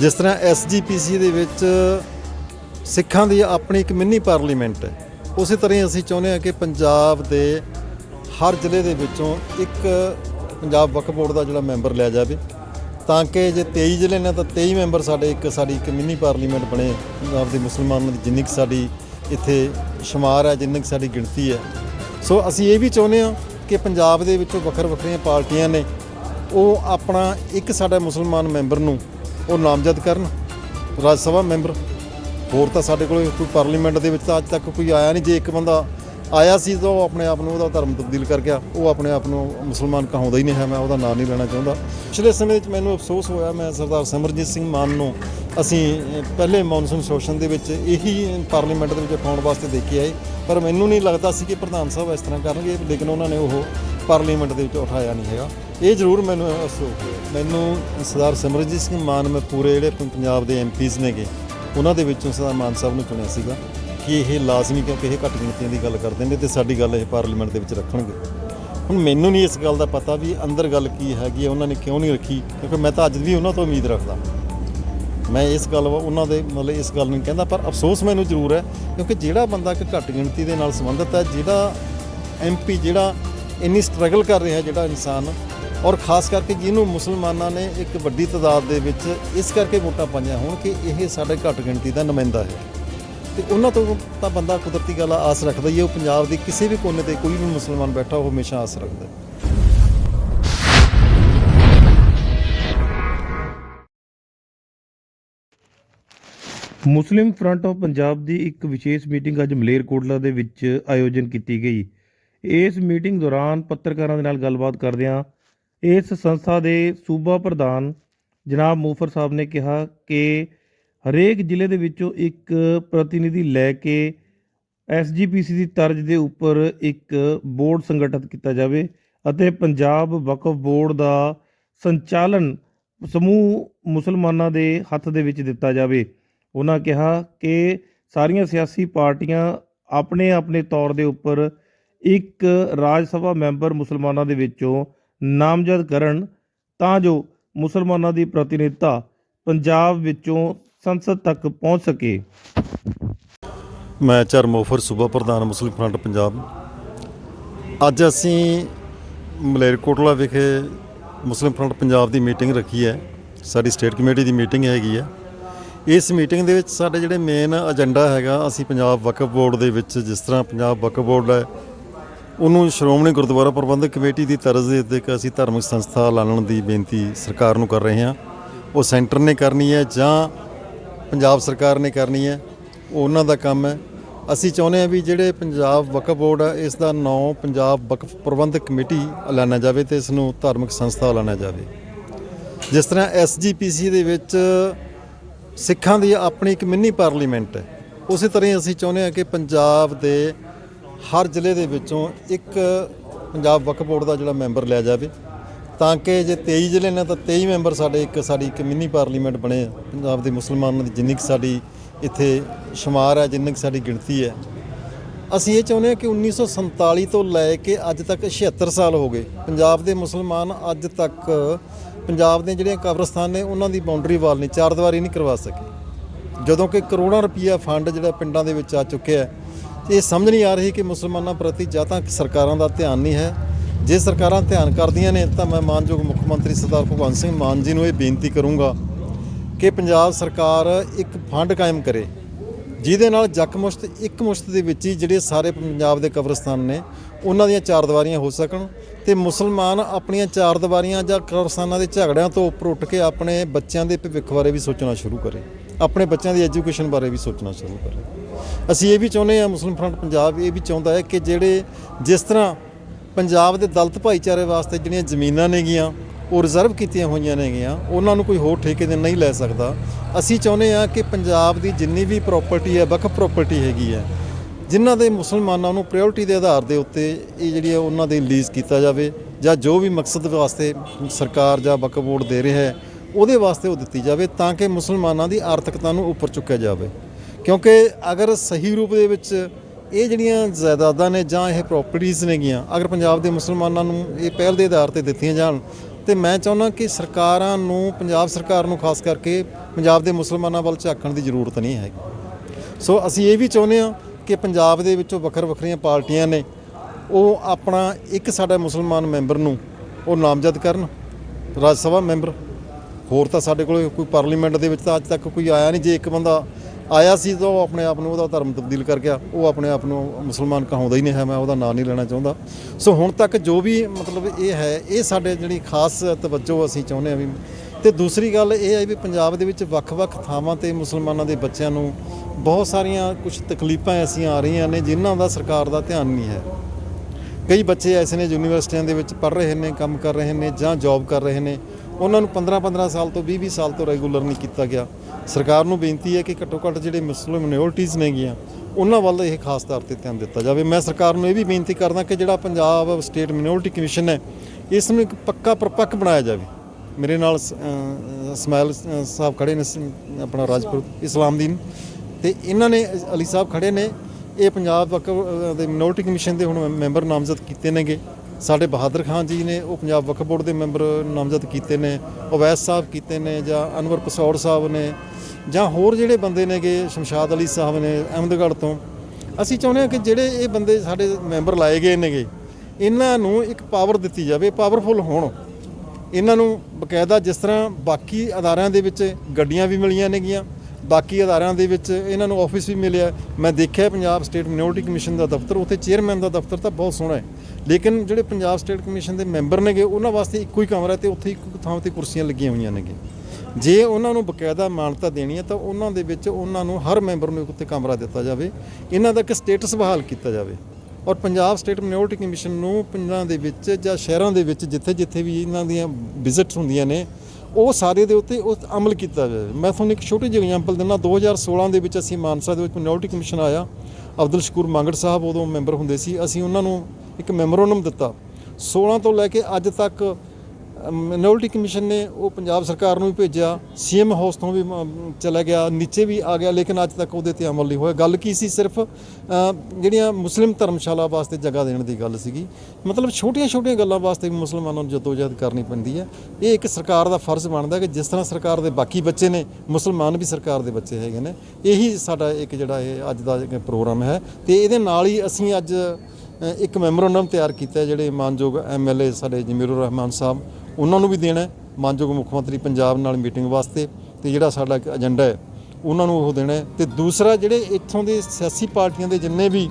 ਜਿਸ ਤਰ੍ਹਾਂ ਐਸਜੀਪੀਸੀ ਦੇ ਵਿੱਚ ਸਿੱਖਾਂ ਦੀ ਆਪਣੀ ਇੱਕ ਮਿੰਨੀ ਪਾਰਲੀਮੈਂਟ ਹੈ। ਉਸੇ ਤਰ੍ਹਾਂ ਹੀ ਅਸੀਂ ਚਾਹੁੰਦੇ ਹਾਂ ਕਿ ਪੰਜਾਬ ਦੇ ਹਰ ਜ਼ਿਲ੍ਹੇ ਦੇ ਵਿੱਚੋਂ ਇੱਕ ਪੰਜਾਬ ਵਕਫ ਬੋਰਡ ਦਾ ਜਿਹੜਾ ਮੈਂਬਰ ਲਿਆ ਜਾਵੇ, ਤਾਂ ਕਿ ਜੇ 23 ਜ਼ਿਲ੍ਹੇ ਨੇ ਤਾਂ 23 ਮੈਂਬਰ ਸਾਡੇ ਇੱਕ, ਸਾਡੀ ਇੱਕ ਮਿੰਨੀ ਪਾਰਲੀਮੈਂਟ ਬਣੇ। ਪੰਜਾਬ ਦੇ ਮੁਸਲਮਾਨਾਂ ਦੀ ਜਿੰਨੀ ਕੁ ਸਾਡੀ ਇੱਥੇ ਸ਼ੁਮਾਰ ਹੈ, ਜਿੰਨੀ ਕੁ ਸਾਡੀ ਗਿਣਤੀ ਹੈ। ਸੋ ਅਸੀਂ ਇਹ ਵੀ ਚਾਹੁੰਦੇ ਹਾਂ ਕਿ ਪੰਜਾਬ ਦੇ ਵਿੱਚੋਂ ਵੱਖਰ ਵੱਖਰੀਆਂ ਪਾਰਟੀਆਂ ਨੇ ਉਹ ਆਪਣਾ ਇੱਕ ਸਾਡਾ ਮੁਸਲਮਾਨ ਮੈਂਬਰ ਨੂੰ ਉਹ ਨਾਮਜ਼ਦ ਕਰਨ, ਰਾਜ ਸਭਾ ਮੈਂਬਰ। ਹੋਰ ਤਾਂ ਸਾਡੇ ਕੋਲ ਕੋਈ ਪਾਰਲੀਮੈਂਟ ਦੇ ਵਿੱਚ ਤਾਂ ਅੱਜ ਤੱਕ ਕੋਈ ਆਇਆ ਨਹੀਂ। ਜੇ ਇੱਕ ਬੰਦਾ ਆਇਆ ਸੀ ਤਾਂ ਉਹ ਆਪਣੇ ਆਪ ਨੂੰ ਉਹਦਾ ਧਰਮ ਤਬਦੀਲ ਕਰ ਗਿਆ। ਉਹ ਆਪਣੇ ਆਪ ਨੂੰ ਮੁਸਲਮਾਨ ਕਹਾਉਂਦਾ ਹੀ ਨਹੀਂ ਹੈ, ਮੈਂ ਉਹਦਾ ਨਾਮ ਨਹੀਂ ਲੈਣਾ ਚਾਹੁੰਦਾ। ਪਿਛਲੇ ਸਮੇਂ ਵਿੱਚ ਮੈਨੂੰ ਅਫਸੋਸ ਹੋਇਆ, ਮੈਂ ਸਰਦਾਰ ਸਿਮਰਜੀਤ ਸਿੰਘ ਮਾਨ ਨੂੰ ਅਸੀਂ ਪਹਿਲੇ ਮੌਨਸੂਨ ਸੈਸ਼ਨ ਦੇ ਵਿੱਚ ਇਹੀ ਪਾਰਲੀਮੈਂਟ ਦੇ ਵਿੱਚ ਉਠਾਉਣ ਵਾਸਤੇ ਦੇਖੇ ਆਏ। ਪਰ ਮੈਨੂੰ ਨਹੀਂ ਲੱਗਦਾ ਸੀ ਕਿ ਪ੍ਰਧਾਨ ਸਾਹਿਬ ਇਸ ਤਰ੍ਹਾਂ ਕਰਨਗੇ, ਲੇਕਿਨ ਉਹਨਾਂ ਨੇ ਉਹ ਪਾਰਲੀਮੈਂਟ ਦੇ ਵਿੱਚ ਉਠਾਇਆ ਨਹੀਂ ਹੈਗਾ। ਇਹ ਜ਼ਰੂਰ ਮੈਨੂੰ ਅਫਸੋਸ ਮੈਨੂੰ ਸਰਦਾਰ ਸਿਮਰਜੀਤ ਸਿੰਘ ਮਾਨ, ਮੈਂ ਪੂਰੇ ਜਿਹੜੇ ਪੰ- ਪੰਜਾਬ ਦੇ ਐਮਪੀਜ਼ ਨੇਗੇ, ਉਹਨਾਂ ਦੇ ਵਿੱਚੋਂ ਸਰਦਾਰ ਮਾਨ ਸਾਹਿਬ ਨੂੰ ਚੁਣਿਆ ਸੀਗਾ। ਕਿ ਇਹ ਲਾਜ਼ਮੀ ਕਿਉਂਕਿ ਇਹ ਘੱਟ ਗਿਣਤੀਆਂ ਦੀ ਗੱਲ ਕਰਦੇ ਨੇ ਤੇ ਸਾਡੀ ਗੱਲ ਇਹ ਪਾਰਲੀਮੈਂਟ ਦੇ ਵਿੱਚ ਰੱਖਣਗੇ। ਹੁਣ ਮੈਨੂੰ ਨਹੀਂ ਇਸ ਗੱਲ ਦਾ ਪਤਾ ਵੀ ਅੰਦਰ ਗੱਲ ਕੀ ਹੈਗੀ ਹੈ, ਉਹਨਾਂ ਨੇ ਕਿਉਂ ਨਹੀਂ ਰੱਖੀ, ਕਿਉਂਕਿ ਮੈਂ ਤਾਂ ਅੱਜ ਵੀ ਉਹਨਾਂ ਤੋਂ ਉਮੀਦ ਰੱਖਦਾ। ਮੈਂ ਇਸ ਗੱਲ ਉਹਨਾਂ ਦੇ ਮਤਲਬ ਇਸ ਗੱਲ ਨੂੰ ਕਹਿੰਦਾ, ਪਰ ਅਫਸੋਸ ਮੈਨੂੰ ਜ਼ਰੂਰ ਹੈ, ਕਿਉਂਕਿ ਜਿਹੜਾ ਬੰਦਾ ਕਿ ਘੱਟ ਗਿਣਤੀ ਦੇ ਨਾਲ ਸੰਬੰਧਿਤ ਹੈ, ਜਿਹੜਾ ਐਮਪੀ ਜਿਹੜਾ ਇੰਨੀ ਸਟਰਗਲ ਕਰ ਰਿਹਾ ਜਿਹੜਾ ਇਨਸਾਨ, ਔਰ ਖਾਸ ਕਰਕੇ ਜਿਹਨੂੰ ਮੁਸਲਮਾਨਾਂ ਨੇ ਇੱਕ ਵੱਡੀ ਤਾਦਾਦ ਦੇ ਵਿੱਚ ਇਸ ਕਰਕੇ ਵੋਟਾਂ ਪਾਈਆਂ ਹੋਣ ਕਿ ਇਹ ਸਾਡੇ ਘੱਟ ਗਿਣਤੀ ਦਾ ਨੁਮਾਇੰਦਾ ਹੈ। ਤੇ ਉਹਨਾਂ ਤੋਂ ਤਾਂ ਬੰਦਾ ਕੁਦਰਤੀ ਗੱਲ ਆਸ ਰੱਖਦਾ ਹੀ ਹੈ, ਉਹ ਪੰਜਾਬ ਦੇ ਕਿਸੇ ਵੀ ਕੋਨੇ ਤੇ ਕੋਈ ਵੀ ਮੁਸਲਮਾਨ ਬੈਠਾ, ਉਹ ਹਮੇਸ਼ਾ ਆਸ ਰੱਖਦਾ ਹੈ। ਮੁਸਲਿਮ ਫਰੰਟ ਆਫ ਪੰਜਾਬ ਦੀ ਇੱਕ ਵਿਸ਼ੇਸ਼ ਮੀਟਿੰਗ ਅੱਜ ਮਲੇਰਕੋਟਲਾ ਦੇ ਵਿੱਚ ਆਯੋਜਨ ਕੀਤੀ ਗਈ। ਇਸ ਮੀਟਿੰਗ ਦੌਰਾਨ ਪੱਤਰਕਾਰਾਂ ਦੇ ਨਾਲ ਗੱਲਬਾਤ ਕਰਦਿਆਂ ਇਸ ਸੰਸਥਾ ਦੇ ਸੂਬਾ ਪ੍ਰਧਾਨ ਜਨਾਬ ਮੂਫਰ ਸਾਹਿਬ ਨੇ ਕਿਹਾ ਕਿ ਹਰੇਕ ਜ਼ਿਲ੍ਹੇ ਦੇ ਵਿੱਚੋਂ ਇੱਕ ਪ੍ਰਤੀਨਿਧੀ ਲੈ ਕੇ ਐਸਜੀਪੀਸੀ ਦੀ ਤਰਜ਼ ਦੇ ਉੱਪਰ ਇੱਕ ਬੋਰਡ ਸੰਗਠਿਤ ਕੀਤਾ ਜਾਵੇ ਅਤੇ ਪੰਜਾਬ ਵਕਫ ਬੋਰਡ ਦਾ ਸੰਚਾਲਨ ਸਮੂਹ ਮੁਸਲਮਾਨਾਂ ਦੇ ਹੱਥ ਦੇ ਵਿੱਚ ਦਿੱਤਾ ਜਾਵੇ। ਉਹਨਾਂ ਕਿਹਾ ਕਿ ਸਾਰੀਆਂ ਸਿਆਸੀ ਪਾਰਟੀਆਂ ਆਪਣੇ ਆਪਣੇ ਤੌਰ ਦੇ ਉੱਪਰ ਇੱਕ ਰਾਜ ਸਭਾ ਮੈਂਬਰ ਮੁਸਲਮਾਨਾਂ ਦੇ ਵਿੱਚੋਂ ਨਾਮਜ਼ਦ ਕਰਨ ਤਾਂ ਜੋ ਮੁਸਲਮਾਨਾਂ ਦੀ ਪ੍ਰਤੀਨਿਧਤਾ ਪੰਜਾਬ ਵਿੱਚੋਂ ਸੰਸਦ ਤੱਕ ਪਹੁੰਚ ਸਕੇ। ਮੈਂ ਚਰਮੋਫਰ ਸੂਬਾ ਪ੍ਰਧਾਨ ਮੁਸਲਿਮ ਫਰੰਟ ਪੰਜਾਬ। ਅੱਜ ਅਸੀਂ ਮਲੇਰਕੋਟਲਾ ਵਿਖੇ ਮੁਸਲਿਮ ਫਰੰਟ ਪੰਜਾਬ ਦੀ ਮੀਟਿੰਗ ਰੱਖੀ ਹੈ। ਸਾਡੀ ਸਟੇਟ ਕਮੇਟੀ ਦੀ ਮੀਟਿੰਗ ਹੈਗੀ ਹੈ। ਇਸ ਮੀਟਿੰਗ ਦੇ ਵਿੱਚ ਸਾਡੇ ਜਿਹੜੇ ਮੇਨ ਏਜੰਡਾ ਹੈਗਾ, ਅਸੀਂ ਪੰਜਾਬ ਵਕਫ ਬੋਰਡ ਦੇ ਵਿੱਚ ਜਿਸ ਤਰ੍ਹਾਂ ਪੰਜਾਬ ਵਕਫ ਬੋਰਡ ਹੈ, ਉਹਨੂੰ ਸ਼੍ਰੋਮਣੀ ਗੁਰਦੁਆਰਾ ਪ੍ਰਬੰਧਕ ਕਮੇਟੀ ਦੀ ਤਰਜ਼ ਦੇ ਉੱਤੇ ਇੱਕ ਅਸੀਂ ਧਾਰਮਿਕ ਸੰਸਥਾ ਲਾਣਨ ਦੀ ਬੇਨਤੀ ਸਰਕਾਰ ਨੂੰ ਕਰ ਰਹੇ ਹਾਂ। ਉਹ ਸੈਂਟਰ ਨੇ ਕਰਨੀ ਹੈ ਜਾਂ ਪੰਜਾਬ ਸਰਕਾਰ ਨੇ ਕਰਨੀ ਹੈ, ਉਹਨਾਂ ਦਾ ਕੰਮ ਹੈ। ਅਸੀਂ ਚਾਹੁੰਦੇ ਹਾਂ ਵੀ ਜਿਹੜੇ ਪੰਜਾਬ ਵਕਫ ਬੋਰਡ ਹੈ ਇਸ ਦਾ ਨਾਂ ਪੰਜਾਬ ਵਕਫ ਪ੍ਰਬੰਧਕ ਕਮੇਟੀ ਐਲਾਨਿਆ ਜਾਵੇ ਤੇ ਇਸ ਨੂੰ ਧਾਰਮਿਕ ਸੰਸਥਾ ਐਲਾਨਿਆ ਜਾਵੇ। ਜਿਸ ਤਰ੍ਹਾਂ ਐਸਜੀਪੀਸੀ ਦੇ ਵਿੱਚ ਸਿੱਖਾਂ ਦੀ ਆਪਣੀ ਇੱਕ ਮਿੰਨੀ ਪਾਰਲੀਮੈਂਟ ਹੈ, ਉਸੇ ਤਰ੍ਹਾਂ ਹੀ ਅਸੀਂ ਚਾਹੁੰਦੇ ਹਾਂ ਕਿ ਪੰਜਾਬ ਦੇ ਹਰ ਜ਼ਿਲ੍ਹੇ ਦੇ ਵਿੱਚੋਂ ਇੱਕ ਪੰਜਾਬ ਵਕਫ ਬੋਰਡ ਦਾ ਜਿਹੜਾ ਮੈਂਬਰ ਲਿਆ ਜਾਵੇ। ਤਾਂ ਕਿ ਜੇ 23 ਜ਼ਿਲ੍ਹੇ ਨੇ ਤਾਂ 23 ਮੈਂਬਰ ਸਾਡੇ ਇੱਕ ਸਾਡੀ ਇੱਕ ਮਿੰਨੀ ਪਾਰਲੀਮੈਂਟ ਬਣੇ ਆ। ਪੰਜਾਬ ਦੇ ਮੁਸਲਮਾਨਾਂ ਦੀ ਜਿੰਨੀ ਕੁ ਸਾਡੀ ਇੱਥੇ ਸ਼ੁਮਾਰ ਹੈ, ਜਿੰਨੀ ਕੁ ਸਾਡੀ ਗਿਣਤੀ ਹੈ। ਅਸੀਂ ਇਹ ਚਾਹੁੰਦੇ ਹਾਂ ਕਿ 1947 ਤੋਂ ਲੈ ਕੇ ਅੱਜ ਤੱਕ 76 ਸਾਲ ਹੋ ਗਏ। ਪੰਜਾਬ ਦੇ ਮੁਸਲਮਾਨ ਅੱਜ ਤੱਕ ਪੰਜਾਬ ਦੇ ਜਿਹੜੀਆਂ ਕਬਰਸਤਾਨ ਨੇ, ਉਹਨਾਂ ਦੀ ਬਾਉਂਡਰੀ ਵਾਲ ਨਹੀਂ ਚਾਰ ਦੀਵਾਰੀ ਨਹੀਂ ਕਰਵਾ ਸਕੇ। ਜਦੋਂ ਕਿ ਕਰੋੜਾਂ ਰੁਪਈਆ ਫੰਡ ਜਿਹੜਾ ਪਿੰਡਾਂ ਦੇ ਵਿੱਚ ਆ ਚੁੱਕਿਆ ਹੈ, ਇਹ ਸਮਝ ਨਹੀਂ ਆ ਰਹੀ ਕਿ ਮੁਸਲਮਾਨਾਂ ਪ੍ਰਤੀ ਜਾਂ ਤਾਂ ਸਰਕਾਰਾਂ ਦਾ ਧਿਆਨ ਨਹੀਂ ਹੈ ਜੇ ਸਰਕਾਰਾਂ ਧਿਆਨ ਕਰਦੀਆਂ ਨੇ, ਤਾਂ ਮੈਂ ਮਾਨਯੋਗ ਮੁੱਖ ਮੰਤਰੀ ਸਰਦਾਰ ਭਗਵੰਤ ਸਿੰਘ ਮਾਨ ਜੀ ਨੂੰ ਇਹ ਬੇਨਤੀ ਕਰੂੰਗਾ ਕਿ ਪੰਜਾਬ ਸਰਕਾਰ ਇੱਕ ਫੰਡ ਕਾਇਮ ਕਰੇ, ਜਿਹਦੇ ਨਾਲ ਜਕਮੁਸ਼ਤ ਇੱਕ ਮੁਸ਼ਤ ਦੇ ਵਿੱਚ ਹੀ ਜਿਹੜੇ ਸਾਰੇ ਪੰਜਾਬ ਦੇ ਕਬਰਸਤਾਨ ਨੇ, ਉਹਨਾਂ ਦੀਆਂ ਚਾਰ ਦੀਵਾਰੀਆਂ ਹੋ ਸਕਣ ਤੇ ਮੁਸਲਮਾਨ ਆਪਣੀਆਂ ਚਾਰ ਦੀਵਾਰੀਆਂ ਜਾਂ ਕਬਰਸਤਾਨਾਂ ਦੇ ਝਗੜਿਆਂ ਤੋਂ ਉੱਪਰ ਉੱਠ ਕੇ ਆਪਣੇ ਬੱਚਿਆਂ ਦੇ ਭਵਿੱਖ ਬਾਰੇ ਵੀ ਸੋਚਣਾ ਸ਼ੁਰੂ ਕਰੇ, ਆਪਣੇ ਬੱਚਿਆਂ ਦੀ ਐਜੂਕੇਸ਼ਨ ਬਾਰੇ ਵੀ ਸੋਚਣਾ ਸ਼ੁਰੂ ਕਰੇ। ਅਸੀਂ ਇਹ ਵੀ ਚਾਹੁੰਦੇ ਹਾਂ ਮੁਸਲਿਮ ਫਰੰਟ ਪੰਜਾਬ ਇਹ ਵੀ ਚਾਹੁੰਦਾ ਹੈ ਕਿ ਜਿਹੜੇ ਜਿਸ ਤਰ੍ਹਾਂ ਪੰਜਾਬ ਦੇ ਦਲਤ ਭਾਈਚਾਰੇ ਵਾਸਤੇ ਜਿਹੜੀਆਂ ਜ਼ਮੀਨਾਂ ਨੇਗੀਆਂ, ਉਹ ਰਿਜ਼ਰਵ ਕੀਤੀਆਂ ਹੋਈਆਂ ਨੇਗੀਆਂ, ਉਹਨਾਂ ਨੂੰ ਕੋਈ ਹੋਰ ਠੇਕੇ ਨਹੀਂ ਲੈ ਸਕਦਾ। ਅਸੀਂ ਚਾਹੁੰਦੇ ਹਾਂ ਕਿ ਪੰਜਾਬ ਦੀ ਜਿੰਨੀ ਵੀ ਪ੍ਰਾਪਰਟੀ ਹੈ ਵਕਫ ਪ੍ਰਾਪਰਟੀ ਹੈਗੀ ਹੈ, ਜਿਨ੍ਹਾਂ ਦੇ ਮੁਸਲਮਾਨਾਂ ਨੂੰ ਪ੍ਰਾਇੋਰਟੀ ਦੇ ਆਧਾਰ ਦੇ ਉੱਤੇ ਇਹ ਜਿਹੜੀ ਹੈ ਉਹਨਾਂ ਦੇ ਲੀਜ਼ ਕੀਤਾ ਜਾਵੇ, ਜਾਂ ਜੋ ਵੀ ਮਕਸਦ ਵਾਸਤੇ ਸਰਕਾਰ ਜਾਂ ਵਕਫ ਬੋਰਡ ਦੇ ਰਿਹਾ ਹੈ, ਉਹਦੇ ਵਾਸਤੇ ਉਹ ਦਿੱਤੀ ਜਾਵੇ, ਤਾਂ ਕਿ ਮੁਸਲਮਾਨਾਂ ਦੀ ਆਰਥਿਕਤਾ ਨੂੰ ਉੱਪਰ ਚੁੱਕਿਆ ਜਾਵੇ। ਕਿਉਂਕਿ ਅਗਰ ਸਹੀ ਰੂਪ ਦੇ ਵਿੱਚ ਇਹ ਜਿਹੜੀਆਂ ਜਾਇਦਾਦਾਂ ਨੇ ਜਾਂ ਇਹ ਪ੍ਰਾਪਰਟੀਆਂ ਨੇਗੀਆਂ, ਅਗਰ ਪੰਜਾਬ ਦੇ ਮੁਸਲਮਾਨਾਂ ਨੂੰ ਇਹ ਪਹਿਲ ਦੇ ਆਧਾਰ ਤੇ ਦਿੱਤੀਆਂ ਜਾਣ, ਤੇ ਮੈਂ ਚਾਹੁੰਦਾ ਕਿ ਸਰਕਾਰਾਂ ਨੂੰ, ਪੰਜਾਬ ਸਰਕਾਰ ਨੂੰ ਖਾਸ ਕਰਕੇ ਪੰਜਾਬ ਦੇ ਮੁਸਲਮਾਨਾਂ ਵੱਲ ਝਾਕਣ ਦੀ ਜ਼ਰੂਰਤ ਨਹੀਂ ਹੈ ਸੋ ਅਸੀਂ ਇਹ ਵੀ ਚਾਹੁੰਦੇ ਹਾਂ ਕਿ ਪੰਜਾਬ ਦੇ ਵਿੱਚੋਂ ਵੱਖਰ ਵੱਖਰੀਆਂ ਪਾਰਟੀਆਂ ਨੇ, ਉਹ ਆਪਣਾ ਇੱਕ ਸਾਡਾ ਮੁਸਲਮਾਨ ਮੈਂਬਰ ਨੂੰ ਉਹ ਨਾਮਜ਼ਦ ਕਰਨ, ਰਾਜ ਸਭਾ ਮੈਂਬਰ। ਹੋਰ ਤਾਂ ਸਾਡੇ ਕੋਲ ਕੋਈ ਪਾਰਲੀਮੈਂਟ ਦੇ ਵਿੱਚ ਤਾਂ ਅੱਜ ਤੱਕ ਕੋਈ ਆਇਆ ਨਹੀਂ, ਜੇ ਇੱਕ ਬੰਦਾ ਆਇਆ ਸੀ ਤਾਂ ਉਹ ਆਪਣੇ ਆਪ ਨੂੰ ਉਹਦਾ ਧਰਮ ਤਬਦੀਲ ਕਰ ਗਿਆ। ਉਹ ਆਪਣੇ ਆਪ ਨੂੰ ਮੁਸਲਮਾਨ ਕਹਾਉਂਦਾ ਹੀ ਨਹੀਂ ਹੈ, ਮੈਂ ਉਹਦਾ ਨਾਂ ਨਹੀਂ ਲੈਣਾ ਚਾਹੁੰਦਾ। ਸੋ ਹੁਣ ਤੱਕ ਜੋ ਵੀ ਮਤਲਬ ਇਹ ਹੈ, ਇਹ ਸਾਡੇ ਜਿਹੜੀ ਖਾਸ ਤਵੱਜੋ ਅਸੀਂ ਚਾਹੁੰਦੇ ਹਾਂ ਵੀ ਤੇ ਦੂਸਰੀ ਗੱਲ ਇਹ ਹੈ ਵੀ ਪੰਜਾਬ ਦੇ ਵਿੱਚ ਵੱਖ-ਵੱਖ ਥਾਵਾਂ ਤੇ ਮੁਸਲਮਾਨਾਂ ਦੇ ਬੱਚਿਆਂ ਨੂੰ ਬਹੁਤ ਸਾਰੀਆਂ ਕੁਝ ਤਕਲੀਫਾਂ ਐਸੀਆਂ ਆ ਰਹੀਆਂ ਨੇ ਜਿਨ੍ਹਾਂ ਦਾ ਸਰਕਾਰ ਦਾ ਧਿਆਨ ਨਹੀਂ ਹੈ। ਕਈ ਬੱਚੇ ਐਸੇ ਨੇ ਯੂਨੀਵਰਸਿਟੀਆਂ ਦੇ ਵਿੱਚ ਪੜ੍ਹ ਰਹੇ ਨੇ, ਕੰਮ ਕਰ ਰਹੇ ਨੇ ਜਾਂ ਜੌਬ ਕਰ ਰਹੇ ਨੇ। ਉਹਨਾਂ ਨੂੰ 15-15 ਸਾਲ ਤੋਂ 20-20 ਸਾਲ ਤੋਂ ਰੈਗੂਲਰ ਨਹੀਂ ਕੀਤਾ ਗਿਆ। ਸਰਕਾਰ ਨੂੰ ਬੇਨਤੀ ਹੈ ਕਿ ਘੱਟੋ ਘੱਟ ਜਿਹੜੇ ਮੁਸਲਿਮ ਮਿਨੋਰਟੀਜ਼ ਨੇਗੀਆਂ, ਉਹਨਾਂ ਵੱਲ ਇਹ ਖਾਸ ਤੌਰ ਤੇ ਧਿਆਨ ਦਿੱਤਾ ਜਾਵੇ। ਮੈਂ ਸਰਕਾਰ ਨੂੰ ਇਹ ਵੀ ਬੇਨਤੀ ਕਰਦਾ ਕਿ ਜਿਹੜਾ ਪੰਜਾਬ ਸਟੇਟ ਮਿਨੋਰਟੀ ਕਮਿਸ਼ਨ ਹੈ, ਇਸ ਨੂੰ ਇੱਕ ਪੱਕਾ ਪਰਪੱਕ ਬਣਾਇਆ ਜਾਵੇ। ਮੇਰੇ ਨਾਲ ਸਮਾਇਲ ਸਾਹਿਬ ਖੜੇ ਨੇ ਆਪਣਾ ਰਾਜਪੁਰ ਇਸਲਾਮਦੀਨ ਤੇ ਇਹਨਾਂ ਨੇ, ਅਲੀ ਸਾਹਿਬ ਖੜੇ ਨੇ। ਇਹ ਪੰਜਾਬ ਵਕਫ ਦੇ ਮਿਨੋਰਟੀ ਕਮਿਸ਼ਨ ਦੇ ਹੁਣ ਮੈਂਬਰ ਨਾਮਜ਼ਦ ਕੀਤੇ ਨੇਗੇ। ਸਾਡੇ ਬਹਾਦਰ ਖਾਨ ਜੀ ਨੇ ਉਹ ਪੰਜਾਬ ਵਕਫ ਬੋਰਡ ਦੇ ਮੈਂਬਰ ਨਾਮਜ਼ਦ ਕੀਤੇ ਨੇ, ਓਵੈਸ ਸਾਹਿਬ ਕੀਤੇ ਨੇ ਜਾਂ ਅਨਵਰ ਪਸੌੜ ਸਾਹਿਬ ਨੇ ਜਾਂ ਹੋਰ ਜਿਹੜੇ ਬੰਦੇ ਨੇਗੇ, ਸ਼ਮਸ਼ਾਦ ਅਲੀ ਸਾਹਿਬ ਨੇ ਅਹਿਮਦਗੜ੍ਹ ਤੋਂ। ਅਸੀਂ ਚਾਹੁੰਦੇ ਹਾਂ ਕਿ ਜਿਹੜੇ ਇਹ ਬੰਦੇ ਸਾਡੇ ਮੈਂਬਰ ਲਾਏ ਗਏ ਨੇਗੇ, ਇਹਨਾਂ ਨੂੰ ਇੱਕ ਪਾਵਰ ਦਿੱਤੀ ਜਾਵੇ, ਪਾਵਰਫੁਲ ਹੋਣ। ਇਹਨਾਂ ਨੂੰ ਬਕਾਇਦਾ ਜਿਸ ਤਰ੍ਹਾਂ ਬਾਕੀ ਅਦਾਰਿਆਂ ਦੇ ਵਿੱਚ ਗੱਡੀਆਂ ਵੀ ਮਿਲੀਆਂ ਨੇਗੀਆਂ, ਬਾਕੀ ਅਦਾਰਿਆਂ ਦੇ ਵਿੱਚ ਇਹਨਾਂ ਨੂੰ ਆਫਿਸ ਵੀ ਮਿਲਿਆ। ਮੈਂ ਦੇਖਿਆ ਪੰਜਾਬ ਸਟੇਟ ਮਿਨੋਰਟੀ ਕਮਿਸ਼ਨ ਦਾ ਦਫ਼ਤਰ, ਉੱਥੇ ਚੇਅਰਮੈਨ ਦਾ ਦਫ਼ਤਰ ਤਾਂ ਬਹੁਤ ਸੋਹਣਾ ਹੈ। ਲੇਕਿਨ ਜਿਹੜੇ ਪੰਜਾਬ ਸਟੇਟ ਕਮਿਸ਼ਨ ਦੇ ਮੈਂਬਰ ਨੇਗੇ, ਉਹਨਾਂ ਵਾਸਤੇ ਇੱਕੋ ਹੀ ਕਮਰਾ ਤੇ ਉੱਥੇ ਇੱਕ ਥਾਂ ਤੇ ਕੁਰਸੀਆਂ ਲੱਗੀਆਂ ਹੋਈਆਂ ਨੇਗੇ। ਜੇ ਉਹਨਾਂ ਨੂੰ ਬਕਾਇਦਾ ਮਾਨਤਾ ਦੇਣੀ ਹੈ, ਤਾਂ ਉਹਨਾਂ ਦੇ ਵਿੱਚ ਉਹਨਾਂ ਨੂੰ ਹਰ ਮੈਂਬਰ ਨੂੰ ਇੱਕ ਉੱਤੇ ਕਮਰਾ ਦਿੱਤਾ ਜਾਵੇ। ਇਹਨਾਂ ਦਾ ਇੱਕ ਸਟੇਟਸ ਬਹਾਲ ਕੀਤਾ ਜਾਵੇ। ਔਰ ਪੰਜਾਬ ਸਟੇਟ ਮਿਨੋਰਟੀ ਕਮਿਸ਼ਨ ਨੂੰ ਪਿੰਡਾਂ ਦੇ ਵਿੱਚ ਜਾਂ ਸ਼ਹਿਰਾਂ ਦੇ ਵਿੱਚ ਜਿੱਥੇ ਜਿੱਥੇ ਵੀ ਇਹਨਾਂ ਦੀਆਂ ਵਿਜ਼ਿਟਸ ਹੁੰਦੀਆਂ ਨੇ, ਉਹ ਸਾਰੇ ਦੇ ਉੱਤੇ ਉਹ ਅਮਲ ਕੀਤਾ ਜਾਵੇ। ਮੈਂ ਤੁਹਾਨੂੰ ਇੱਕ ਛੋਟੀ ਜਿਹੀ ਐਗਜ਼ਾਮਪਲ ਦਿੰਦਾ 2016 ਦੇ ਵਿੱਚ ਅਸੀਂ ਮਾਨਸਾ ਦੇ ਵਿੱਚ ਮਿਨੋਰਟੀ ਕਮਿਸ਼ਨ ਆਇਆ। ਅਬਦੁਲ ਸ਼ਕੂਰ ਮੰਗੜ ਸਾਹਿਬ ਉਦੋਂ ਮੈਂਬਰ ਹੁੰਦੇ ਸੀ। ਅਸੀਂ ਉਹਨਾਂ ਨੂੰ ਇੱਕ ਮੈਮੋਰੰਡਮ ਦਿੱਤਾ। 16 ਤੋਂ ਲੈ ਕੇ ਅੱਜ ਤੱਕ ਮਿਨੋਰਟੀ ਕਮਿਸ਼ਨ ਨੇ ਉਹ ਪੰਜਾਬ ਸਰਕਾਰ ਨੂੰ ਵੀ ਭੇਜਿਆ ਸੀਐਮ ਹਾਊਸ ਤੋਂ ਵੀ ਅਮ, ਚਲਾ ਗਿਆ ਨੀਚੇ ਵੀ ਆ ਗਿਆ ਲੇਕਿਨ ਅੱਜ ਤੱਕ ਉਹਦੇ ਤੇ ਅਮਲ ਨਹੀਂ ਹੋਇਆ। ਗੱਲ ਕੀ ਸੀ ਸਿਰਫ ਜਿਹੜੀਆਂ ਮੁਸਲਿਮ ਧਰਮਸ਼ਾਲਾ ਵਾਸਤੇ ਜਗ੍ਹਾ ਦੇਣ ਦੀ ਗੱਲ ਸੀਗੀ ਮਤਲਬ ਛੋਟੀਆਂ-ਛੋਟੀਆਂ ਗੱਲਾਂ ਵਾਸਤੇ ਵੀ ਮੁਸਲਮਾਨਾਂ ਨੂੰ ਜਦੋਜਹਿਦ ਕਰਨੀ ਪੈਂਦੀ ਹੈ। ਇਹ ਇੱਕ ਸਰਕਾਰ ਦਾ ਫਰਜ਼ ਬਣਦਾ ਕਿ ਜਿਸ ਤਰ੍ਹਾਂ ਸਰਕਾਰ ਦੇ ਬਾਕੀ ਬੱਚੇ ਨੇ ਮੁਸਲਮਾਨ ਵੀ ਸਰਕਾਰ ਦੇ ਬੱਚੇ ਹੈਗੇ ਨੇ। ਇਹੀ ਸਾਡਾ ਇੱਕ ਜਿਹੜਾ ਇਹ ਅੱਜ ਦਾ ਪ੍ਰੋਗਰਾਮ ਹੈ। ਤੇ ਇਹਦੇ ਨਾਲ ਹੀ ਅਸੀਂ ਅੱਜ ਇੱਕ ਮੈਮੋਰੰਡਮ ਤਿਆਰ ਕੀਤਾ ਜਿਹੜੇ ਮਾਨਯੋਗ ਐਮਐਲਏ ਸਾਡੇ ਜਮੀਰੁਰ ਰਹਿਮਾਨ ਸਾਹਿਬ, ਉਹਨਾਂ ਨੂੰ ਵੀ ਦੇਣਾ ਹੈ, ਮਾਨਯੋਗ ਮੁੱਖ ਮੰਤਰੀ ਪੰਜਾਬ ਨਾਲ ਮੀਟਿੰਗ ਵਾਸਤੇ, ਤੇ ਜਿਹੜਾ ਸਾਡਾ ਇੱਕ ਏਜੰਡਾ ਹੈ, ਉਹਨਾਂ ਨੂੰ ਉਹ ਦੇਣਾ ਹੈ। ਤੇ ਦੂਸਰਾ ਜਿਹੜੇ ਇੱਥੋਂ ਦੇ ਸਿਆਸੀ ਪਾਰਟੀਆਂ ਦੇ ਜਿੰਨੇ ਵੀ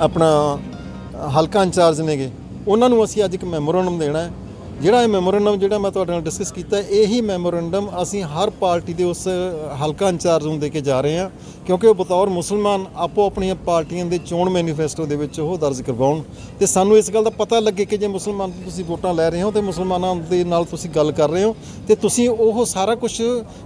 ਆਪਣਾ ਹਲਕਾ ਇੰਚਾਰਜ ਨੇਗੇ, ਉਹਨਾਂ ਨੂੰ ਅਸੀਂ ਅੱਜ ਇੱਕ ਮੈਮੋਰੰਡਮ ਦੇਣਾ ਹੈ। ਜਿਹੜਾ ਇਹ ਮੈਮੋਰੰਡਮ ਜਿਹੜਾ ਮੈਂ ਤੁਹਾਡੇ ਨਾਲ ਡਿਸਕਸ ਕੀਤਾ ਇਹੀ ਮੈਮੋਰੰਡਮ ਅਸੀਂ ਹਰ ਪਾਰਟੀ ਦੇ ਉਸ ਹਲਕਾ ਇੰਚਾਰਜ ਨੂੰ ਦੇ ਕੇ ਜਾ ਰਹੇ ਹਾਂ ਕਿਉਂਕਿ ਉਹ ਬਤੌਰ ਮੁਸਲਮਾਨ ਆਪੋ ਆਪਣੀਆਂ ਪਾਰਟੀਆਂ ਦੇ ਚੋਣ ਮੈਨੀਫੈਸਟੋ ਦੇ ਵਿੱਚ ਉਹ ਦਰਜ ਕਰਵਾਉਣ। ਤੇ ਸਾਨੂੰ ਇਸ ਗੱਲ ਦਾ ਪਤਾ ਲੱਗੇ ਕਿ ਜੇ ਮੁਸਲਮਾਨ ਤੁਸੀਂ ਵੋਟਾਂ ਲੈ ਰਹੇ ਹੋ ਤੇ ਮੁਸਲਮਾਨਾਂ ਦੇ ਨਾਲ ਤੁਸੀਂ ਗੱਲ ਕਰ ਰਹੇ ਹੋ ਤੇ ਤੁਸੀਂ ਉਹ ਸਾਰਾ ਕੁਝ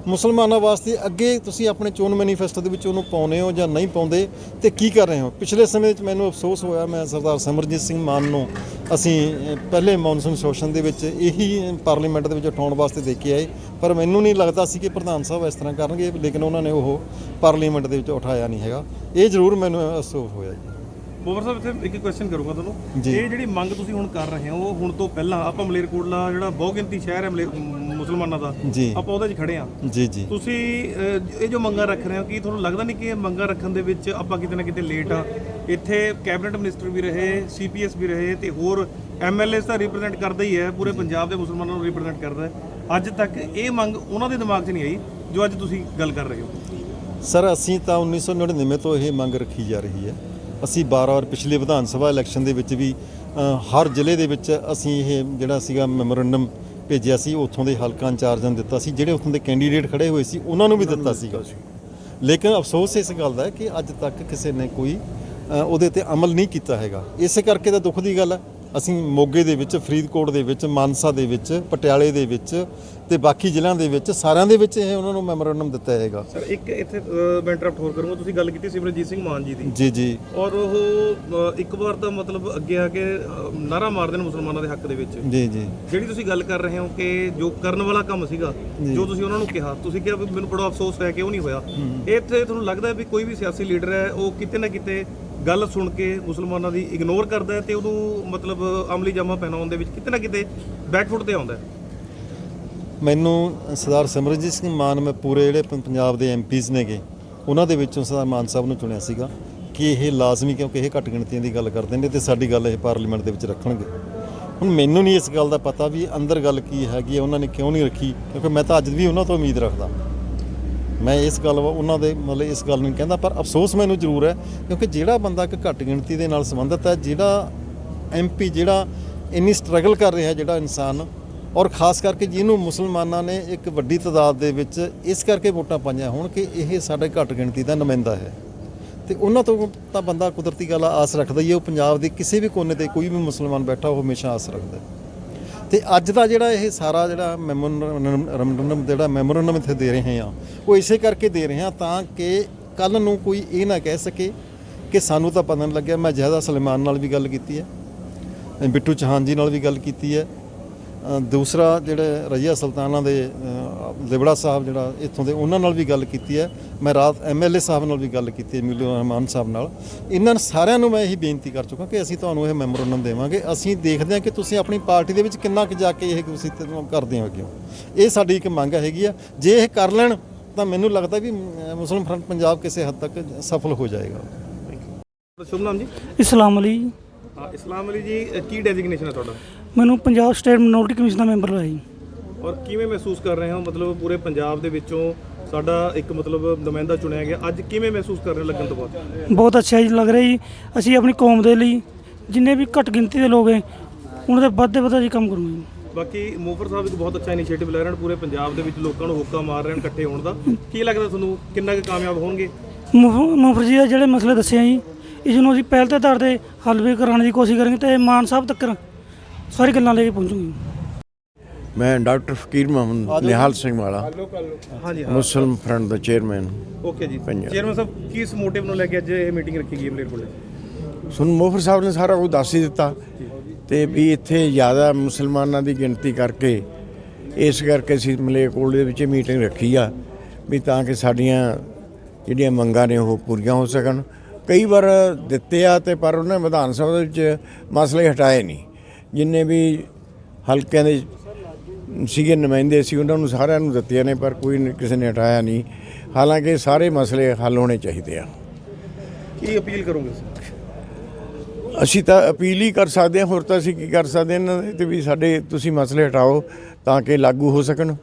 ਮੁਸਲਮਾਨਾਂ ਵਾਸਤੇ ਅੱਗੇ ਤੁਸੀਂ ਆਪਣੇ ਚੋਣ ਮੈਨੀਫੈਸਟੋ ਦੇ ਵਿੱਚ ਉਹਨੂੰ ਪਾਉਨੇ ਹੋ ਜਾਂ ਨਹੀਂ ਪਾਉਂਦੇ ਤੇ ਕੀ ਕਰ ਰਹੇ ਹੋ? ਪਿਛਲੇ ਸਮੇਂ ਵਿੱਚ ਮੈਨੂੰ ਅਫਸੋਸ ਹੋਇਆ ਮੈਂ ਸਰਦਾਰ ਸਿਮਰਜੀਤ ਸਿੰਘ ਮਾਨ ਨੂੰ ਅਸੀਂ ਅਹ, ਪਹਿਲੇ ਮੌਨਸੂਨ ਸੈਸ਼ਨ ਦੇ ਵਿੱਚ ਇਹੀ ਪਾਰਲੀਮੈਂਟ ਦੇ ਵਿੱਚ ਉਠਾਉਣ ਵਾਸਤੇ ਦੇ ਕੇ ਆਏ। ਪਰ ਮੈਨੂੰ ਨਹੀਂ ਲੱਗਦਾ ਸੀ ਕਿ ਪ੍ਰਧਾਨ ਸਾਹਿਬ ਇਸ ਤਰ੍ਹਾਂ ਕਰਨਗੇ ਲੇਕਿਨ ਉਹਨਾਂ ਨੇ ਉਹ ਪਾਰਲੀਮੈਂਟ ਦੇ ਵਿੱਚ ਉਠਾਇਆ ਨਹੀਂ ਹੈਗਾ। ਇਹ ਜ਼ਰੂਰ ਮੈਨੂੰ ਅਫਸੋਸ ਹੋਇਆ ਜੀ। ਬੋਵਰ ਸਾਹਿਬ ਇੱਥੇ ਇੱਕ ਕੁਐਸਚਨ ਕਰੂੰਗਾ ਤੁਹਾਨੂੰ। ਇਹ ਜਿਹੜੀ ਮੰਗ ਤੁਸੀਂ ਹੁਣ ਕਰ ਰਹੇ ਹੋ ਉਹ ਹੁਣ ਤੋਂ ਪਹਿਲਾਂ ਆਪਾਂ ਮਲੇਰਕੋਟਲਾ ਜਿਹੜਾ ਬਹੁਗਿਣਤੀ ਸ਼ਹਿਰ ਹੈ ਮੁਸਲਮਾਨਾਂ ਦਾ ਆਪਾਂ ਉਹਦੇ 'ਚ ਖੜੇ ਆ ਜੀ ਜੀ। ਤੁਸੀਂ ਇਹ ਜੋ ਮੰਗਾਂ ਰੱਖ ਰਹੇ ਹੋ ਕੀ ਤੁਹਾਨੂੰ ਲੱਗਦਾ ਨਹੀਂ ਕਿ ਇਹ ਮੰਗਾਂ ਰੱਖਣ ਦੇ ਵਿੱਚ ਆਪਾਂ ਕਿਤੇ ਨਾ ਕਿਤੇ ਲੇਟ ਆ? ਇੱਥੇ ਕੈਬਨਿਟ ਮਿਨਿਸਟਰ ਵੀ ਰਹੇ ਸੀਪੀਐਸ ਵੀ ਰਹੇ ਤੇ ਹੋਰ ਐਮਐਲਏਸ ਤਾਂ ਰਿਪਰੈਜ਼ੈਂਟ ਕਰਦਾ ਹੀ ਹੈ ਪੂਰੇ ਪੰਜਾਬ ਦੇ ਮੁਸਲਮਾਨਾਂ ਨੂੰ ਰਿਪਰੈਜ਼ੈਂਟ ਕਰਦਾ ਹੈ। ਅੱਜ ਤੱਕ ਇਹ ਮੰਗ ਉਹਨਾਂ ਦੇ ਦਿਮਾਗ 'ਚ ਨਹੀਂ ਆਈ ਜੋ ਅੱਜ ਤੁਸੀਂ ਗੱਲ ਕਰ ਰਹੇ ਹੋ। ਸਰ ਅਸੀਂ ਤਾਂ 1999 ਤੋਂ ਇਹ ਮੰਗ ਰੱਖੀ ਜਾ ਰਹੀ ਹੈ। ਅਸੀਂ 12 ਵਾਰ ਪਿਛਲੇ ਵਿਧਾਨ ਸਭਾ ਇਲੈਕਸ਼ਨ ਦੇ ਵਿੱਚ ਵੀ ਹਰ ਜ਼ਿਲ੍ਹੇ ਦੇ ਵਿੱਚ ਅਸੀਂ ਇਹ ਜਿਹੜਾ ਸੀਗਾ ਮੈਮੋਰੰਡਮ ਭੇਜਿਆ ਸੀ ਉੱਥੋਂ ਦੇ ਹਲਕਾ ਇੰਚਾਰਜਾਂ ਨੂੰ ਦਿੱਤਾ ਸੀ ਜਿਹੜੇ ਉੱਥੋਂ ਦੇ ਕੈਂਡੀਡੇਟ ਖੜੇ ਹੋਏ ਸੀ ਉਹਨਾਂ ਨੂੰ ਵੀ ਦਿੱਤਾ ਸੀਗਾ। ਲੇਕਿਨ ਅਫਸੋਸ ਇਸ ਗੱਲ ਦਾ ਹੈ ਕਿ ਅੱਜ ਤੱਕ ਕਿਸੇ ਨੇ ਕੋਈ ਉਹਦੇ ਤੇ ਅਮਲ ਨਹੀਂ ਕੀਤਾ ਹੈਗਾ। ਇਸੇ ਕਰਕੇ ਤਾਂ ਦੁੱਖ ਦੀ ਗੱਲ ਹੈ। ਅਸੀਂ ਮੋਗੇ ਦੇ ਵਿੱਚ ਫਰੀਦਕੋਟ ਦੇ ਵਿੱਚ ਮਾਨਸਾ ਦੇ ਵਿੱਚ ਪਟਿਆਲੇ ਦੇ ਵਿੱਚ ਤੇ ਬਾਕੀ ਜ਼ਿਲ੍ਹਿਆਂ ਦੇ ਵਿੱਚ ਸਾਰਿਆਂ ਦੇ ਵਿੱਚ ਇਹ ਉਹਨਾਂ ਨੂੰ ਮੈਮੋਰੰਡਮ ਦਿੱਤਾ ਹੈਗਾ। ਸਰ ਇੱਕ ਇੱਥੇ ਅਹ, ਮੈਂ ਇੰਟਰਪਟ ਹੋਰ ਕਰੂੰਗਾ। ਤੁਸੀਂ ਗੱਲ ਕੀਤੀ ਸਿਮਰਨਜੀਤ ਸਿੰਘ ਮਾਨ ਜੀ ਦੀ। ਜੀ ਜੀ। ਔਰ ਉਹ ਇੱਕ ਵਾਰ ਤਾਂ ਮਤਲਬ ਅੱਗੇ ਆ ਕੇ ਨਾਅਰਾ ਮਾਰਦੇ ਨੇ ਮੁਸਲਮਾਨਾਂ ਦੇ ਹੱਕ ਦੇ ਵਿੱਚ। ਜੀ ਜੀ। ਜਿਹੜੀ ਤੁਸੀਂ ਗੱਲ ਕਰ ਰਹੇ ਹੋ ਕਿ ਜੋ ਕਰਨ ਵਾਲਾ ਕੰਮ ਸੀਗਾ ਜੋ। ਤੁਸੀਂ ਉਹਨਾਂ ਨੂੰ ਕਿਹਾ ਤੁਸੀਂ ਕਿਹਾ ਵੀ ਮੈਨੂੰ ਬੜਾ ਅਫਸੋਸ ਹੈ ਕਿ ਉਹ ਨਹੀਂ ਹੋਇਆ। ਇੱਥੇ ਤੁਹਾਨੂੰ ਲੱਗਦਾ ਹੈ ਵੀ ਕੋਈ ਵੀ ਸਿਆਸੀ ਲੀਡਰ ਹੈ ਉਹ ਕਿਤੇ ਨਾ ਕਿਤੇ ਗੱਲ ਸੁਣ ਕੇ ਮੁਸਲਮਾਨਾਂ ਦੀ ਇਗਨੋਰ ਕਰਦਾ ਹੈ ਤੇ ਉਦੋਂ ਮਤਲਬ ਅਮਲੀ ਜਾਮਾ ਪਹਿਨਾਉਣ ਦੇ ਵਿੱਚ ਕਿਤੇ ਨਾ ਕਿਤੇ ਬੈਕਫੁੱਟ ਤੇ ਆਉਂਦਾ ਹੈ। ਮੈਨੂੰ ਸਰਦਾਰ ਸਿਮਰਨਜੀਤ ਸਿੰਘ ਮਾਨ, ਮੈਂ ਪੂਰੇ ਜਿਹੜੇ ਪੰਜਾਬ ਦੇ ਐਮਪੀਜ਼ ਨੇਗੇ, ਉਹਨਾਂ ਦੇ ਵਿੱਚੋਂ ਸਰਦਾਰ ਮਾਨ ਸਾਹਿਬ ਨੂੰ ਚੁਣਿਆ ਸੀਗਾ ਕਿ ਇਹ ਲਾਜ਼ਮੀ ਕਿਉਂਕਿ ਇਹ ਘੱਟ ਗਿਣਤੀਆਂ ਦੀ ਗੱਲ ਕਰਦੇ ਨੇ ਤੇ ਸਾਡੀ ਗੱਲ ਇਹ ਪਾਰਲੀਮੈਂਟ ਦੇ ਵਿੱਚ ਰੱਖਣਗੇ। ਹੁਣ ਮੈਨੂੰ ਨਹੀਂ ਇਸ ਗੱਲ ਦਾ ਪਤਾ ਵੀ ਅੰਦਰ ਗੱਲ ਕੀ ਹੈਗੀ ਹੈ, ਉਹਨਾਂ ਨੇ ਕਿਉਂ ਨਹੀਂ ਰੱਖੀ, ਕਿਉਂਕਿ ਮੈਂ ਤਾਂ ਅੱਜ ਵੀ ਉਹਨਾਂ ਤੋਂ ਉਮੀਦ ਰੱਖਦਾ। ਮੈਂ ਇਸ ਗੱਲ ਵਾ- ਉਹਨਾਂ ਦੇ ਮਤਲਬ ਇਸ ਗੱਲ ਨੂੰ ਨਹੀਂ ਕਹਿੰਦਾ, ਪਰ ਅਫਸੋਸ ਮੈਨੂੰ ਜ਼ਰੂਰ ਹੈ, ਕਿਉਂਕਿ ਜਿਹੜਾ ਬੰਦਾ ਇੱਕ ਘੱਟ ਗਿਣਤੀ ਦੇ ਨਾਲ ਸੰਬੰਧਿਤ ਹੈ, ਜਿਹੜਾ ਐਮਪੀ ਜਿਹੜਾ ਇੰਨੀ ਸਟਰਗਲ ਕਰ ਰਿਹਾ ਜਿਹੜਾ ਇਨਸਾਨ, ਔਰ ਖਾਸ ਕਰਕੇ ਜਿਹਨੂੰ ਮੁਸਲਮਾਨਾਂ ਨੇ ਇੱਕ ਵੱਡੀ ਤਾਦਾਦ ਦੇ ਵਿੱਚ ਇਸ ਕਰਕੇ ਵੋਟਾਂ ਪਾਈਆਂ ਹੋਣ ਕਿ ਇਹ ਸਾਡੇ ਘੱਟ ਗਿਣਤੀ ਦਾ ਨੁਮਾਇੰਦਾ ਹੈ ਤੇ ਉਹਨਾਂ ਤੋਂ ਤਾਂ ਬੰਦਾ ਕੁਦਰਤੀ ਗੱਲ ਆਸ ਰੱਖਦਾ ਹੀ ਹੈ, ਉਹ ਪੰਜਾਬ ਦੇ ਕਿਸੇ ਵੀ ਕੋਨੇ ਤੇ ਕੋਈ ਵੀ ਮੁਸਲਮਾਨ ਬੈਠਾ, ਉਹ ਹਮੇਸ਼ਾ ਆਸ ਰੱਖਦਾ ਹੈ। ਤੇ ਅੱਜ ਦਾ ਜਿਹੜਾ ਇਹ ਸਾਰਾ ਜਿਹੜਾ ਮੈਮੋਰੰਡਮ ਜਿਹੜਾ ਮੈਮੋਰੰਡਮ ਇੱਥੇ ਦੇ ਰਹੇ ਹਾਂ, ਉਹ ਇਸੇ ਕਰਕੇ ਦੇ ਰਹੇ ਹਾਂ ਤਾਂ ਕਿ ਕੱਲ ਨੂੰ ਕੋਈ ਇਹ ਨਾ ਕਹਿ ਸਕੇ ਕਿ ਸਾਨੂੰ ਤਾਂ ਪਤਾ ਨਹੀਂ ਲੱਗਿਆ। ਮੈਂ ਜਹਦਾ ਸਲਮਾਨ ਨਾਲ ਵੀ ਗੱਲ ਕੀਤੀ ਹੈ, ਬਿੱਟੂ ਚੌਹਾਨ ਜੀ ਨਾਲ ਵੀ ਗੱਲ ਕੀਤੀ ਹੈ ਦੂਸਰਾ ਜਿਹੜੇ ਰਜੀਆ ਸੁਲਤਾਨਾ ਦੇ ਲਿਬੜਾ ਸਾਹਿਬ ਜਿਹੜਾ ਇੱਥੋਂ ਦੇ ਉਹਨਾਂ ਨਾਲ ਵੀ ਗੱਲ ਕੀਤੀ ਹੈ। ਮੈਂ ਰਾਤ ਐਮਐਲਏ ਸਾਹਿਬ ਨਾਲ ਵੀ ਗੱਲ ਕੀਤੀ ਹੈ ਮਿਲੂ ਰਹਿਮਾਨ ਸਾਹਿਬ ਨਾਲ। ਇਹਨਾਂ ਸਾਰਿਆਂ ਨੂੰ ਮੈਂ ਇਹੀ ਬੇਨਤੀ ਕਰ ਚੁੱਕਾ ਕਿ ਅਸੀਂ ਤੁਹਾਨੂੰ ਇਹ ਮੈਮੋਰੰਡਮ ਦੇਵਾਂਗੇ। ਅਸੀਂ ਦੇਖਦੇ ਹਾਂ ਕਿ ਤੁਸੀਂ ਆਪਣੀ ਪਾਰਟੀ ਦੇ ਵਿੱਚ ਕਿੰਨਾ ਕੁ ਜਾ ਕੇ ਇਹ ਤੁਸੀਂ ਤੇ ਕਰਦੇ ਹੋ ਅੱਗੇ। ਇਹ ਸਾਡੀ ਇੱਕ ਮੰਗ ਹੈਗੀ ਆ। ਜੇ ਇਹ ਕਰ ਲੈਣ ਤਾਂ ਮੈਨੂੰ ਲੱਗਦਾ ਵੀ ਮੁਸਲਿਮ ਫਰੰਟ ਪੰਜਾਬ ਕਿਸੇ ਹੱਦ ਤੱਕ ਸਫਲ ਹੋ ਜਾਏਗਾ। ਸ਼ੁਭ ਨਾਮ ਜੀ? ਇਸਲਾਮ ਅਲੀ। ਹਾਂ ਇਸਲਾਮ ਅਲੀ ਜੀ ਕੀ ਡੈਜ਼ਿਗਨੇਸ਼ਨ ਹੈ ਤੁਹਾਡਾ? ਮੈਨੂੰ ਪੰਜਾਬ ਸਟੇਟ ਮਿਨੋਰਟੀ ਕਮਿਸ਼ਨ ਦਾ ਮੈਂਬਰ ਲਾਇਆ ਜੀ। ਔਰ ਕਿਵੇਂ ਮਹਿਸੂਸ ਕਰ ਰਹੇ ਹੋ? ਮਤਲਬ ਪੂਰੇ ਪੰਜਾਬ ਦੇ ਵਿੱਚੋਂ ਸਾਡਾ ਇੱਕ ਮਤਲਬ ਨੁਮਾਇੰਦਾ ਚੁਣਿਆ ਗਿਆ। ਅੱਜ ਕਿਵੇਂ ਮਹਿਸੂਸ ਕਰ ਰਹੇ ਹੋ ਲੱਗਣ ਤੋਂ ਬਾਅਦ? ਬਹੁਤ ਅੱਛਾ ਜੀ ਲੱਗ ਰਿਹਾ ਜੀ। ਅਸੀਂ ਆਪਣੀ ਕੌਮ ਦੇ ਲਈ ਜਿੰਨੇ ਵੀ ਘੱਟ ਗਿਣਤੀ ਦੇ ਲੋਕ ਹੈ ਉਹਨਾਂ ਦੇ ਵੱਧ ਵੱਧ ਅਸੀਂ ਕੰਮ ਕਰੂੰਗੇ ਜੀ। ਬਾਕੀ ਮੂਫਰ ਸਾਹਿਬ ਇੱਕ ਬਹੁਤ ਅੱਛਾ ਇਨੀਸ਼ੀਏਟਿਵ ਲੈ ਰਹੇ ਹਨ। ਪੂਰੇ ਪੰਜਾਬ ਦੇ ਵਿੱਚ ਲੋਕਾਂ ਨੂੰ ਹੁੱਕਾ ਮਾਰ ਰਹੇ ਹਨ ਇਕੱਠੇ ਹੋਣ ਦਾ। ਕੀ ਲੱਗਦਾ ਤੁਹਾਨੂੰ? ਕਿੰਨਾ ਕੁ ਕਾਮਯਾਬ ਹੋਣਗੇ? ਮੁਫ- ਮੁਫਤ ਜੀ ਦੇ ਜਿਹੜੇ ਮਸਲੇ ਦੱਸੇ ਆ ਜੀ ਇਸ ਨੂੰ ਅਸੀਂ ਪਹਿਲ ਤੇ ਆਧਾਰ ਤੇ ਹੱਲ ਵੀ ਕਰਾਉਣ ਦੀ ਕੋਸ਼ਿਸ਼ ਕਰਾਂਗੇ ਤੇ ਮਾਨ ਸਾਹਿਬ ਤੱਕ ਸਾਰੀ ਗੱਲਾਂ ਲੈ ਕੇ ਪਹੁੰਚੂਗੇ। ਮੈਂ ਡਾਕਟਰ ਫਕੀਰ ਮੁਹੰਮਦ ਨਿਹਾਲ ਸਿੰਘ ਵਾਲਾ। ਹਾਂਜੀ ਮੁਸਲਮ ਫਰੰਟ ਦਾ ਚੇਅਰਮੈਨ ਓਕੇ ਜੀ। ਪੰਜਾਬ। ਚੇਅਰਮੈਨ ਸਾਹਿਬ ਕਿਸ ਮੋਟਿਵ ਨੂੰ ਲੈ ਕੇ ਅੱਜ ਇਹ ਮੀਟਿੰਗ ਰੱਖੀ ਗਈ ਹੈ ਮਲੇਰਕੋਟਲੇ ਸੁਨ ਮੋਫਰ ਸਾਹਿਬ ਨੇ ਸਾਰਾ ਕੁਝ ਦੱਸ ਹੀ ਦਿੱਤਾ ਤੇ ਵੀ ਇੱਥੇ ਜ਼ਿਆਦਾ ਮੁਸਲਮਾਨਾਂ ਦੀ ਗਿਣਤੀ ਕਰਕੇ ਇਸ ਕਰਕੇ ਅਸੀਂ ਮਲੇਰਕੋਟਲੇ ਦੇ ਵਿੱਚ ਮੀਟਿੰਗ ਰੱਖੀ ਆ ਵੀ ਤਾਂ ਕਿ ਸਾਡੀਆਂ ਜਿਹੜੀਆਂ ਮੰਗਾਂ ਨੇ ਉਹ ਪੂਰੀਆਂ ਹੋ ਸਕਣ। ਕਈ ਵਾਰ ਦਿੱਤੇ ਆ ਤੇ ਪਰ ਉਹਨਾਂ ਵਿਧਾਨ ਸਭਾ ਦੇ ਵਿੱਚ ਮਸਲੇ ਹਟਾਏ ਨਹੀਂ। ਜਿੰਨੇ ਵੀ ਹਲਕਿਆਂ ਦੇ ਸੀਗੇ ਨੁਮਾਇੰਦੇ ਸੀ ਉਹਨਾਂ ਨੂੰ ਸਾਰਿਆਂ ਨੂੰ ਦਿੱਤੀਆਂ ਨੇ ਪਰ ਕੋਈ ਕਿਸੇ ਨੇ ਹਟਾਇਆ ਨਹੀਂ। ਹਾਲਾਂਕਿ ਸਾਰੇ ਮਸਲੇ ਹੱਲ ਹੋਣੇ ਚਾਹੀਦੇ ਆ। ਕੀ ਅਪੀਲ ਕਰੋਗੇ ਅਸੀਂ ਤਾਂ ਅਪੀਲ ਹੀ ਕਰ ਸਕਦੇ ਹਾਂ ਹੋਰ ਤਾਂ ਅਸੀਂ ਕੀ ਕਰ ਸਕਦੇ ਹਾਂ? ਇਹਨਾਂ ਦੇ ਤੇ ਵੀ ਸਾਡੇ ਤੁਸੀਂ ਮਸਲੇ ਹਟਾਓ ਤਾਂ ਕਿ ਲਾਗੂ ਹੋ ਸਕਣ।